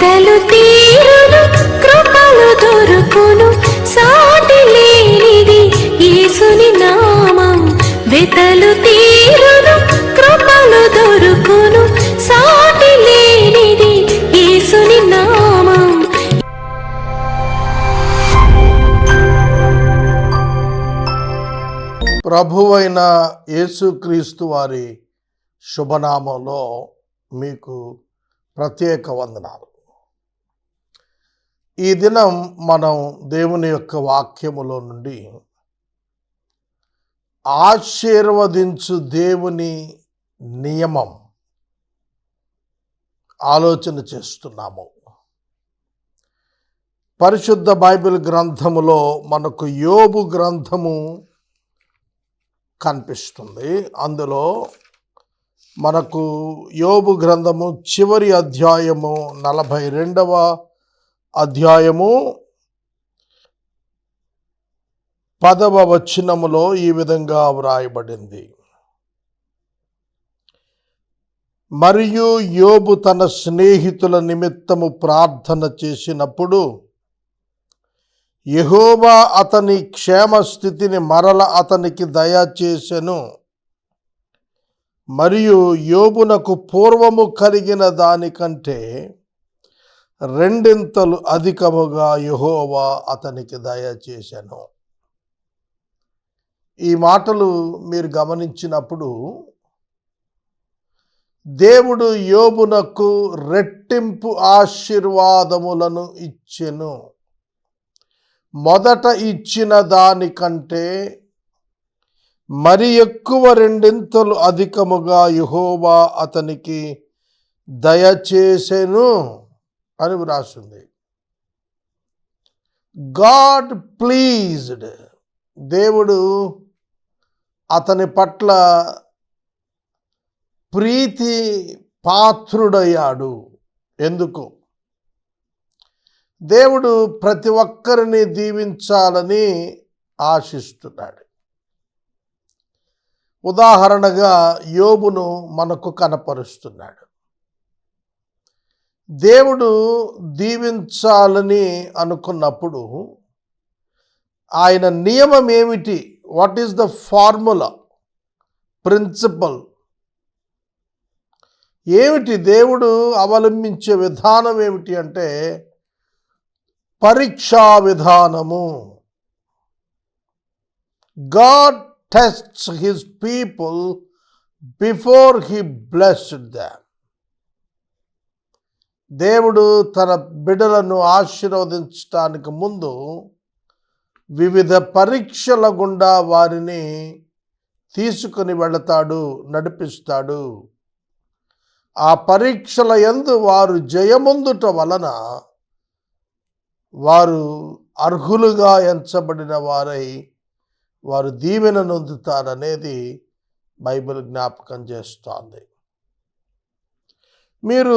వెతలు తీరును కృపలు దొరుకును సాటి లేనిది యేసుని నామం. వెతలు తీరును కృపలు దొరుకును సాటి లేనిది యేసుని నామం. ప్రభువైన యేసుక్రీస్తు వారి శుభనామంలో మీకు ప్రత్యేక వందనాలు. ఈ దినం మనం దేవుని యొక్క వాక్యములో నుండి ఆశీర్వదించు దేవుని నియమం ఆలోచన చేస్తున్నాము. పరిశుద్ధ బైబిల్ గ్రంథములో మనకు యోబు గ్రంథము కనిపిస్తుంది. అందులో మనకు యోబు గ్రంథము చివరి అధ్యాయము నలభై రెండవ అధ్యాయము పదవ వచనములో ఈ విధంగా వ్రాయబడింది. మరియు యోబు తన స్నేహితుల నిమిత్తము ప్రార్థన చేసినప్పుడు యెహోవా అతని క్షేమ స్థితిని మరల అతనికి దయచేసెను. మరియు యోబునకు పూర్వము కలిగిన దానికంటే రెండింతలు అధికముగా యహోవా అతనికి దయచేశాను. ఈ మాటలు మీరు గమనించినప్పుడు దేవుడు యోబునకు రెట్టింపు ఆశీర్వాదములను ఇచ్చెను. మొదట ఇచ్చిన దానికంటే మరి ఎక్కువ రెండింతలు అధికముగా యుహోవా అతనికి దయచేసెను. అని వ్రాసింది గాడ్ ప్లీజ్డ్ దేవుడు అతని పట్ల ప్రీతి పాత్రుడయ్యాడు. ఎందుకు? దేవుడు ప్రతి ఒక్కరిని దీవించాలని ఆశిస్తున్నాడు. ఉదాహరణగా యోబును మనకు కనపరుస్తున్నాడు. దేవుడు దీవించాలని అనుకున్నప్పుడు ఆయన నియమం ఏమిటి? What is the formula principle ఏమిటి? దేవుడు అవలంబించే విధానం ఏమిటి అంటే పరీక్షా విధానము. God tests his people before he blessed them దేవుడు తన బిడలను ఆశీర్వదించటానికి ముందు వివిధ పరీక్షల గుండా వారిని తీసుకుని వెళతాడు నడిపిస్తాడు. ఆ పరీక్షల యందు వారు జయముందుట వలన వారు అర్హులుగా ఎంచబడిన వారై వారు దీవెన నొందుతారనేది బైబిల్ జ్ఞాపకం చేస్తోంది. మీరు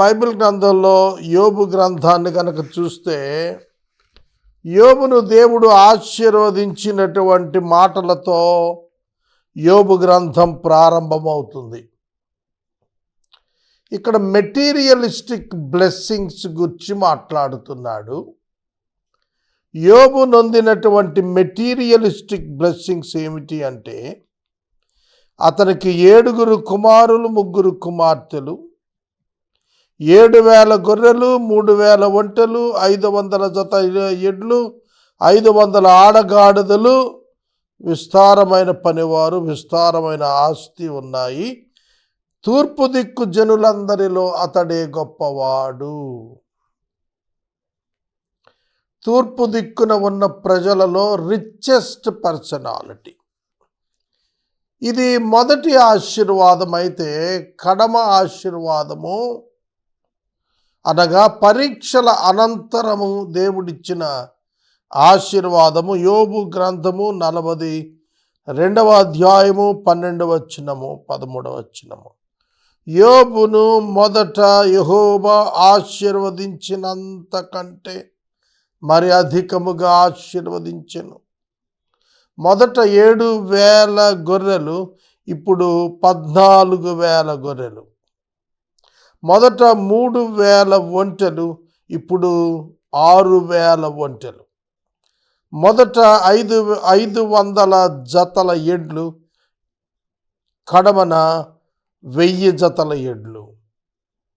బైబిల్ గ్రంథంలో యోబు గ్రంథాన్ని కనుక చూస్తే యోబును దేవుడు ఆశీర్వదించినటువంటి మాటలతో యోబు గ్రంథం ప్రారంభమవుతుంది. ఇక్కడ మెటీరియలిస్టిక్ బ్లెస్సింగ్స్ గురించి మాట్లాడుతున్నాడు. యోబు నొందినటువంటి మెటీరియలిస్టిక్ బ్లెస్సింగ్స్ ఏమిటి అంటే అతనికి ఏడుగురు కుమారులు ముగ్గురు కుమార్తెలు ఏడు వేల గొర్రెలు మూడు వేల ఒంటెలు ఐదు వందల జత ఎడ్లు ఐదు వందల ఆడగాడిదలు. విస్తారమైన పనివారు విస్తారమైన ఆస్తి ఉన్నాయి. తూర్పు దిక్కు జనులందరిలో అతడే గొప్పవాడు. తూర్పు దిక్కున ఉన్న ప్రజలలో రిచెస్ట్ పర్సనాలిటీ ఇది మొదటి ఆశీర్వాదం అయితే కడమ ఆశీర్వాదము అనగా పరీక్షల అనంతరము దేవుడిచ్చిన ఆశీర్వాదము. యోబు గ్రంథము నలభది రెండవ అధ్యాయము పన్నెండవ వచనము పదమూడవ వచనము. యోబును మొదట యహోబా ఆశీర్వదించినంతకంటే మరి అధికముగా ఆశీర్వదించెను. మొదట ఏడు వేల గొర్రెలు ఇప్పుడు పద్నాలుగు వేల గొర్రెలు. మొదట మూడు వేల ఒంటెలు ఇప్పుడు ఆరు వేల ఒంటెలు. మొదట ఐదు ఐదు వందల జతల ఎడ్లు కడమన వెయ్యి జతల ఎడ్లు.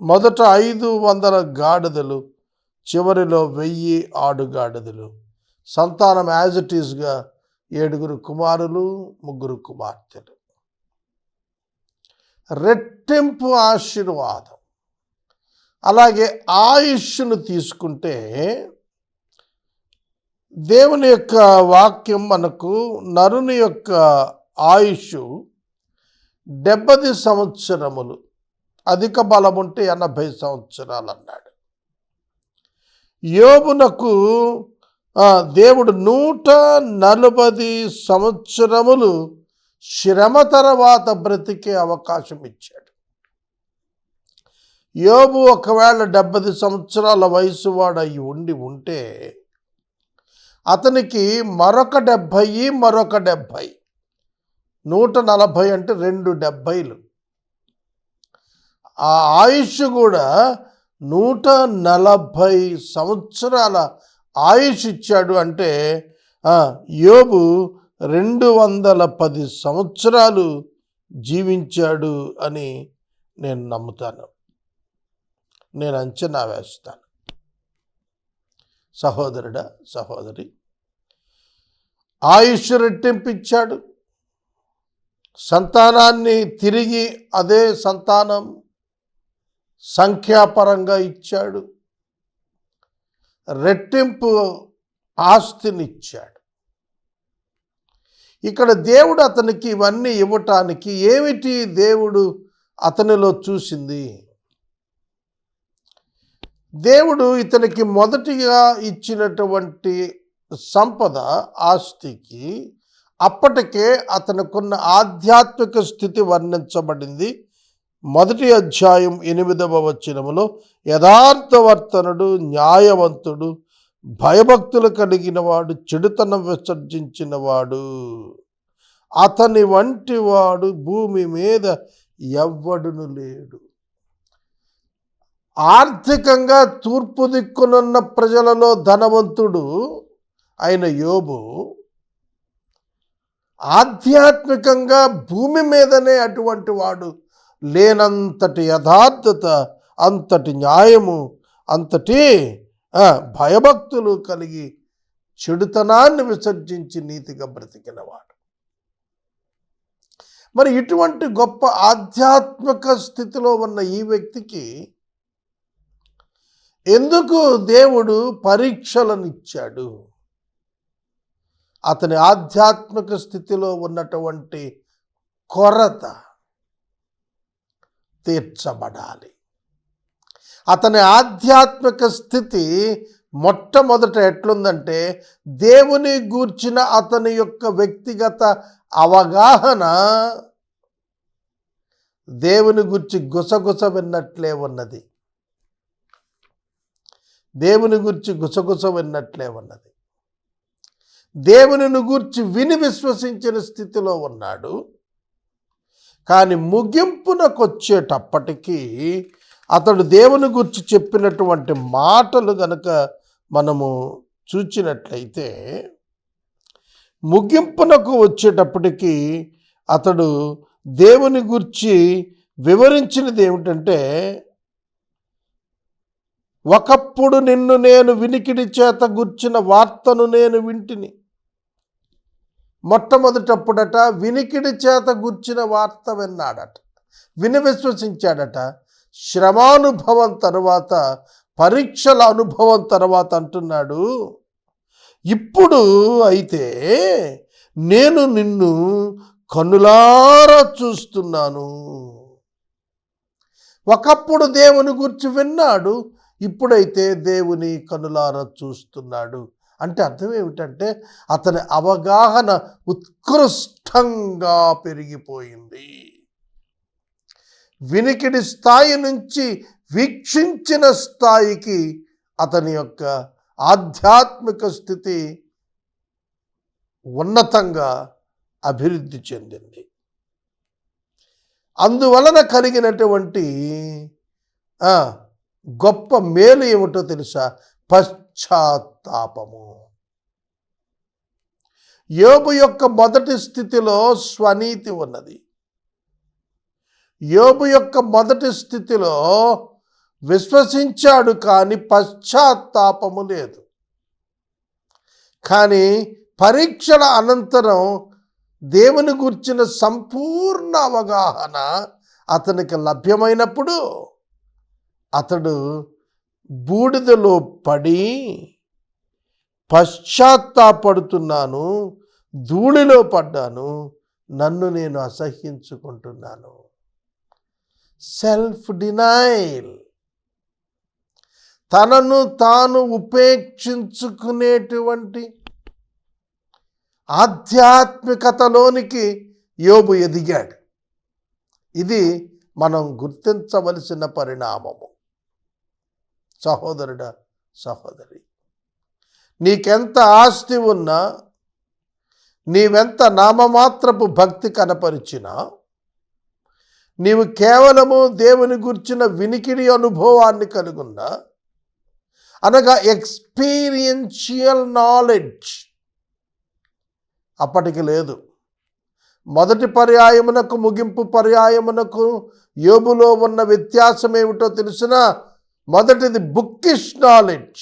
మొదట ఐదు వందల గాడిదలు చివరిలో వెయ్యి ఆడుగాడిదలు సంతానం యాజ్ ఇట్ ఈస్గా ఏడుగురు కుమారులు ముగ్గురు కుమార్తెలు. రెట్టింపు ఆశీర్వాదం. అలాగే ఆయుష్ను తీసుకుంటే దేవుని యొక్క వాక్యం మనకు నరుని యొక్క ఆయుష్ డెబ్బది సంవత్సరములు అధిక బలం ఉంటే ఎనభై సంవత్సరాలు అన్నాడు యోబునకు దేవుడు నూట నలభై సంవత్సరములు శ్రమ తర్వాత బ్రతికే అవకాశం ఇచ్చాడు. యోబు ఒకవేళ డెబ్బై సంవత్సరాల వయసు వాడు ఉండి ఉంటే అతనికి మరొక డెబ్భై మరొక డెబ్భై. నూట నలభై అంటే రెండు డెబ్భైలు. ఆ ఆయుష్ కూడా నూట నలభై సంవత్సరాల ఆయుష్ ఇచ్చాడు అంటే యోబు రెండు వందల పది సంవత్సరాలు జీవించాడు అని నేను నమ్ముతాను. నేను అంచనా వేస్తాను. సహోదరుడా సహోదరి ఆయుష్ రెట్టింపించాడు సంతానాన్ని తిరిగి అదే సంతానం సంఖ్యాపరంగా ఇచ్చాడు. రెట్టింపు ఆస్తినిచ్చాడు. ఇక్కడ దేవుడు అతనికి ఇవన్నీ ఇవ్వటానికి ఏమిటి దేవుడు అతనిలో చూసింది? దేవుడు ఇతనికి మొదటిగా ఇచ్చినటువంటి సంపద ఆస్తికి అప్పటికే అతనుకున్న ఆధ్యాత్మిక స్థితి వర్ణించబడింది. మొదటి అధ్యాయం ఎనిమిదవ వచనములో యథార్థవర్తనుడు న్యాయవంతుడు భయభక్తులు కలిగిన వాడు చెడుతనం విసర్జించిన వాడు అతని వంటి వాడు భూమి మీద ఎవ్వడును లేడు. ఆర్థికంగా తూర్పు దిక్కునున్న ప్రజలలో ధనవంతుడు అయిన యోబు ఆధ్యాత్మికంగా భూమి మీదనే అటువంటి వాడు లేనంతటి యథార్థత అంతటి న్యాయము అంతటి భయభక్తులు కలిగి చెడుతనాన్ని విసర్జించి నీతిగా బ్రతికినవాడు. మరి ఇటువంటి గొప్ప ఆధ్యాత్మిక స్థితిలో ఉన్న ఈ వ్యక్తికి ఎందుకు దేవుడు పరీక్షలను ఇచ్చాడు అతని ఆధ్యాత్మిక స్థితిలో ఉన్నటువంటి కొరత తీర్చబడాలి. అతని ఆధ్యాత్మిక స్థితి మొట్టమొదట ఎట్లుందంటే దేవుని గూర్చిన అతని యొక్క వ్యక్తిగత అవగాహన దేవుని గురించి గుసగుస విన్నట్లే ఉన్నది. దేవుని గురించి గుసగుస విన్నట్లే ఉన్నది. దేవునిని గూర్చి విని విశ్వసించిన స్థితిలో ఉన్నాడు. కానీ ముగింపునకు వచ్చేటప్పటికీ అతడు దేవుని గురించి చెప్పినటువంటి మాటలు గనక మనము చూచినట్లయితే ముగింపునకు వచ్చేటప్పటికీ అతడు దేవుని గురించి వివరించినది ఏమిటంటే ఒకప్పుడు నిన్ను నేను వినికిడి చేత గుర్చిన వార్తను నేను వింటిని. మొట్టమొదటప్పుడట వినికిడి చేత గుర్చిన వార్త విన్నాడట. విని విశ్వసించాడట. శ్రమానుభవం తర్వాత పరీక్షల అనుభవం తర్వాత అంటున్నాడు ఇప్పుడు అయితే నేను నిన్ను కన్నులారా చూస్తున్నాను. ఒకప్పుడు దేవుని గురించి విన్నాడు ఇప్పుడైతే దేవుని కనులార చూస్తున్నాడు. అంటే అర్థం ఏమిటంటే అతని అవగాహన ఉత్కృష్టంగా పెరిగిపోయింది. వినికిడి స్థాయి నుంచి వీక్షించిన స్థాయికి అతని యొక్క ఆధ్యాత్మిక స్థితి ఉన్నతంగా అభివృద్ధి చెందింది. అందువలన కలిగినటువంటి గొప్ప మేలు ఏమిటో తెలుసా? పశ్చాత్తాపము. యోబు యొక్క మొదటి స్థితిలో స్వనీతి ఉన్నది. యోబు యొక్క మొదటి స్థితిలో విశ్వసించాడు కానీ పశ్చాత్తాపము లేదు. కానీ పరీక్షల అనంతరం దేవుని గుర్చిన సంపూర్ణ అవగాహన అతనికి లభ్యమైనప్పుడు అతడు బూడిదలో పడి పశ్చాత్తాపడుతున్నాను ధూళిలో పడ్డాను నన్ను నేను అసహ్యించుకుంటున్నాను. సెల్ఫ్ డినైల్ తనను తాను ఉపేక్షించుకునేటువంటి ఆధ్యాత్మికతలోనికి యోబు ఎదిగాడు. ఇది మనం గుర్తించవలసిన పరిణామము. సహోదరుడా సహోదరి నీకెంత ఆస్తి ఉన్నా నీవెంత నామమాత్రపు భక్తి కనపరిచినా నీవు కేవలము దేవుని గుర్చిన వినికిడి అనుభవాన్ని కలుగున్నా అనగా ఎక్స్పీరియన్షియల్ నాలెడ్జ్ అప్పటికి లేదు. మొదటి పర్యాయమునకు ముగింపు పర్యాయమునకు యోబులో ఉన్న వ్యత్యాసం ఏమిటో తెలిసినా మొదటిది బుక్కిష్ నాలెడ్జ్.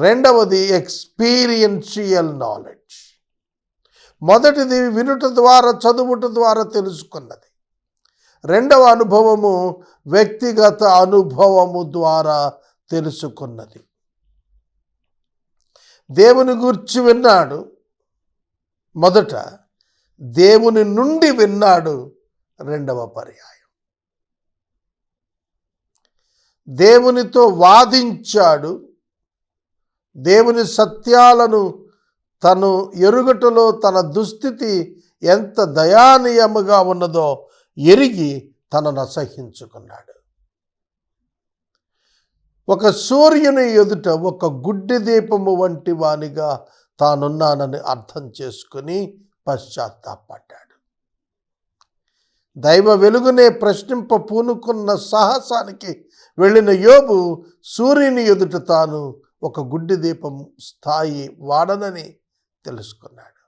రెండవది ఎక్స్పీరియన్షియల్ నాలెడ్జ్. మొదటిది వినుట ద్వారా చదువుట ద్వారా తెలుసుకున్నది. రెండవ అనుభవము వ్యక్తిగత అనుభవము ద్వారా తెలుసుకున్నది. దేవుని గురించి విన్నాడు. మొదట దేవుని నుండి విన్నాడు రెండవ పర్యాయం. దేవునితో వాదించాడు. దేవుని సత్యాలను తను ఎరుగటలో తన దుస్థితి ఎంత దయానీయముగా ఉన్నదో ఎరిగి తనను అసహించుకున్నాడు ఒక సూర్యుని ఎదుట ఒక గుడ్డి దీపము వంటి వానిగా తానున్నానని అర్థం చేసుకుని పశ్చాత్తాపడ్డాడు. దైవ వెలుగునే ప్రశ్నింప పూనుకున్న సాహసానికి వెళ్ళిన యోబు సూర్యుని ఎదుట తాను ఒక గుడ్డి దీపం స్థాయి వాడనని తెలుసుకున్నాడు.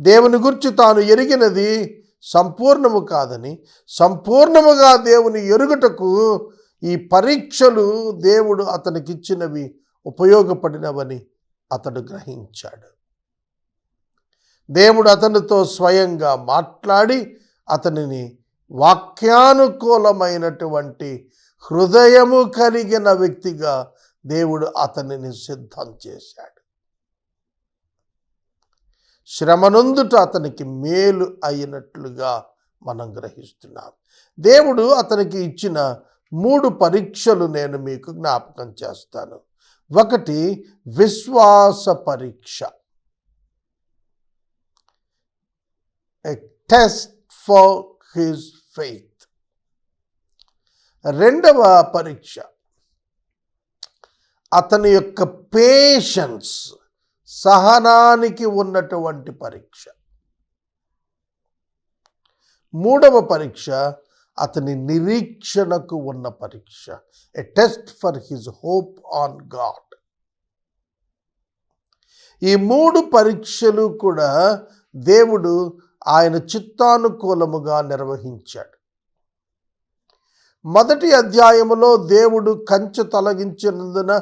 దేవుని గురించి తాను ఎరిగినది సంపూర్ణము కాదని సంపూర్ణముగా దేవుని ఎరుగుటకు ఈ పరీక్షలు దేవుడు అతనికిచ్చినవి ఉపయోగపడినవని అతడు గ్రహించాడు. దేవుడు అతనితో స్వయంగా మాట్లాడి అతనిని వాక్యానుకూలమైనటువంటి హృదయము కలిగిన వ్యక్తిగా దేవుడు అతనిని సిద్ధం చేశాడు. శ్రమనందుట అతనికి మేలు అయినట్లుగా మనం గ్రహిస్తున్నాం. దేవుడు అతనికి ఇచ్చిన మూడు పరీక్షలు నేను మీకు జ్ఞాపకం చేస్తాను. ఒకటి విశ్వాస పరీక్ష. A test for his faith రెండవ పరీక్ష. అతని యొక్క పేషెన్స్ సహనానికి ఉన్నటువంటి పరీక్ష. మూడవ పరీక్ష అతని నిరీక్షణకు ఉన్న పరీక్ష. A test for his hope on God ఈ మూడు పరీక్షలు కూడా దేవుడు ఆయన చిత్తానుకూలముగా నిర్వహించాడు. మొదటి అధ్యాయములో దేవుడు కంచె తొలగించినందున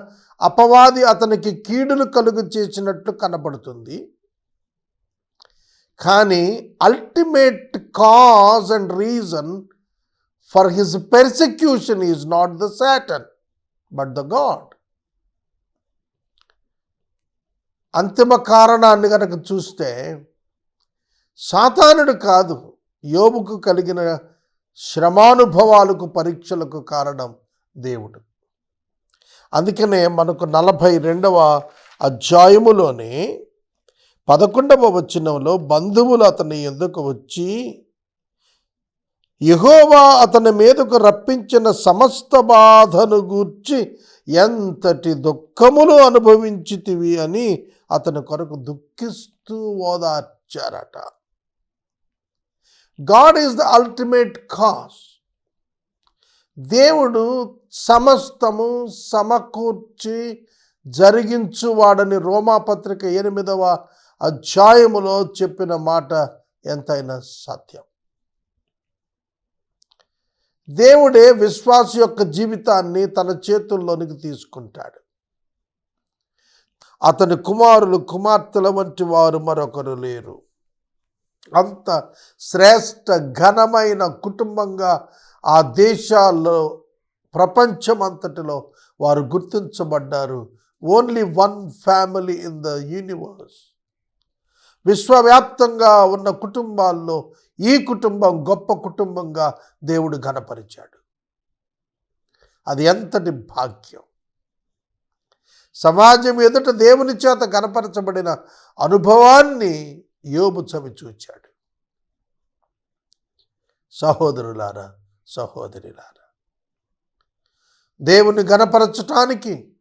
అపవాది అతనికి కీడును కలుగు చేసినట్లు కనబడుతుంది. కానీ ultimate cause and reason for his persecution is not the Satan but the God అంతిమ కారణాన్ని కనుక చూస్తే సాతానుడు కాదు యోబుకు కలిగిన శ్రమానుభవాలకు పరీక్షలకు కారణం దేవుడు. అందుకనే మనకు నలభై రెండవ అధ్యాయములోనే పదకొండవ వచనంలో బంధువులు అతని ఎందుకు వచ్చి యహోవా అతని మీదకు రప్పించిన సమస్త బాధను గూర్చి ఎంతటి దుఃఖములు అనుభవించితివి అని అతని కొరకు దుఃఖిస్తూ ఓదార్చారట. God is the ultimate cause దేవుడు సమస్తము సమకూర్చి జరిగించువాడని రోమాపత్రిక ఎనిమిదవ అధ్యాయములో చెప్పిన మాట ఎంతైనా సత్యం. దేవుడే విశ్వాస యొక్క జీవితాన్ని తన చేతుల్లోనికి తీసుకుంటాడు. అతని కుమారులు కుమార్తెల వంటి వారు మరొకరు లేరు. అంత శ్రేష్ట ఘనమైన కుటుంబంగా ఆ దేశాల్లో ప్రపంచమంతటిలో వారు గుర్తించబడ్డారు. Only one family in the universe విశ్వవ్యాప్తంగా ఉన్న కుటుంబాల్లో ఈ కుటుంబం గొప్ప కుటుంబంగా దేవుడు ఘనపరిచాడు. అది ఎంతటి భాగ్యం! సమాజం ఎదుట దేవుని చేత కనపరచబడిన అనుభవాన్ని యోబు చవి చూచాడు. సహోదరులారా సహోదరులారా దేవుని గనపరచటానికి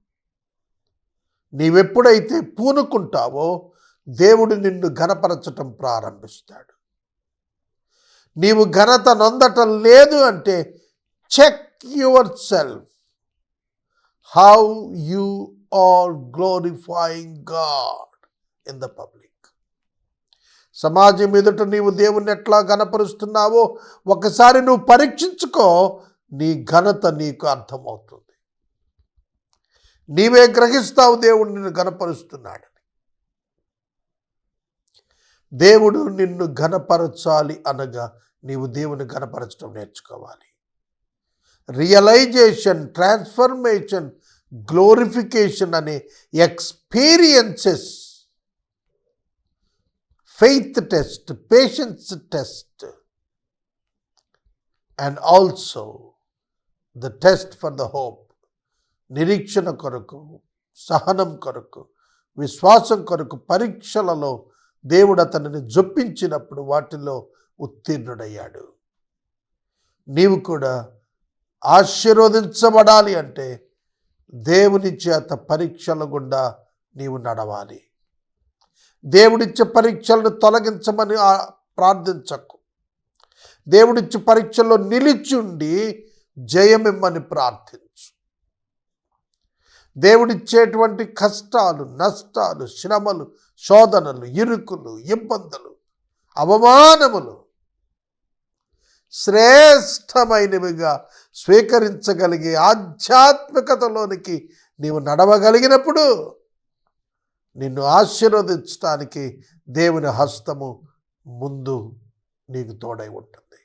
నీవెప్పుడైతే పూనుకుంటావో దేవుడు నిన్ను గనపరచటం ప్రారంభిస్తాడు. నీవు ఘనత నొందటం లేదు అంటే check your self. How you are glorifying God in the public. సమాజం ఎదుట నీవు దేవుణ్ణి ఎట్లా గనపరుస్తున్నావో ఒకసారి నువ్వు పరీక్షించుకో నీ ఘనత నీకు అర్థమవుతుంది. నీవే గ్రహిస్తావు దేవుడు నిన్ను ఘనపరుస్తున్నాడని. దేవుడు నిన్ను ఘనపరచాలి అనగా నీవు దేవుని ఘనపరచడం నేర్చుకోవాలి. రియలైజేషన్ ట్రాన్స్ఫర్మేషన్ గ్లోరిఫికేషన్ అనే experiences faith test patience test and also the test for the hope నిరీక్షణ కొరకు సహనం కొరకు విశ్వాసం కొరకు పరీక్షలలో దేవుడు అతనిని జొప్పించినప్పుడు వాటిలో ఉత్తీర్ణుడయ్యాడు. నీవు కూడా ఆశీర్వదించబడాలి అంటే దేవుని చేత పరీక్షల గుండా నీవు నడవాలి. దేవుడిచ్చే పరీక్షలను తొలగించమని ప్రార్థించకు. దేవుడిచ్చే పరీక్షల్లో నిలిచుండి జయమిమ్మని ప్రార్థించు. దేవుడిచ్చేటువంటి కష్టాలు నష్టాలు శ్రమలు శోధనలు ఇరుకులు ఇబ్బందులు అవమానములు శ్రేష్టమైనవిగా స్వీకరించగలిగే ఆధ్యాత్మికతలోనికి నీవు నడవగలిగినప్పుడు నిన్ను ఆశీర్వదించడానికి దేవుని హస్తము ముందు నీకు తోడై ఉంటుంది.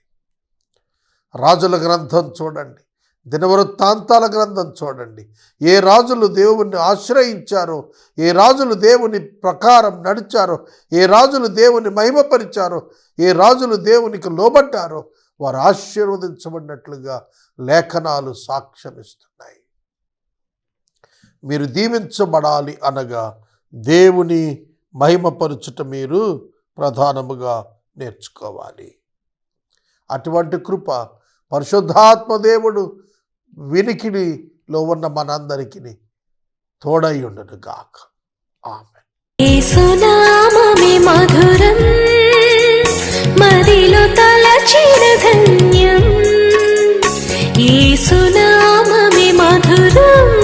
రాజుల గ్రంథం చూడండి. దినవృత్తాంతాల గ్రంథం చూడండి. ఏ రాజులు దేవుణ్ణి ఆశ్రయించారో ఏ రాజులు దేవుని ప్రకారం నడిచారో ఏ రాజులు దేవుని మహిమపరిచారో ఏ రాజులు దేవునికి లోబడ్డారో వారు ఆశీర్వదించబడినట్లుగా లేఖనాలు సాక్ష్యమిస్తున్నాయి. మీరు దీవించబడాలి అనగా దేవుని మహిమపరుచుట మీరు ప్రధానముగా నేర్చుకోవాలి. అటువంటి కృప పరిశుద్ధాత్మ దేవుడు వినికిడిలో ఉన్న మనందరికీ తోడై గాక. ఆమె యేసునామమే మధురం మదిలో తలచిన ధన్యం. సునామమి మధురం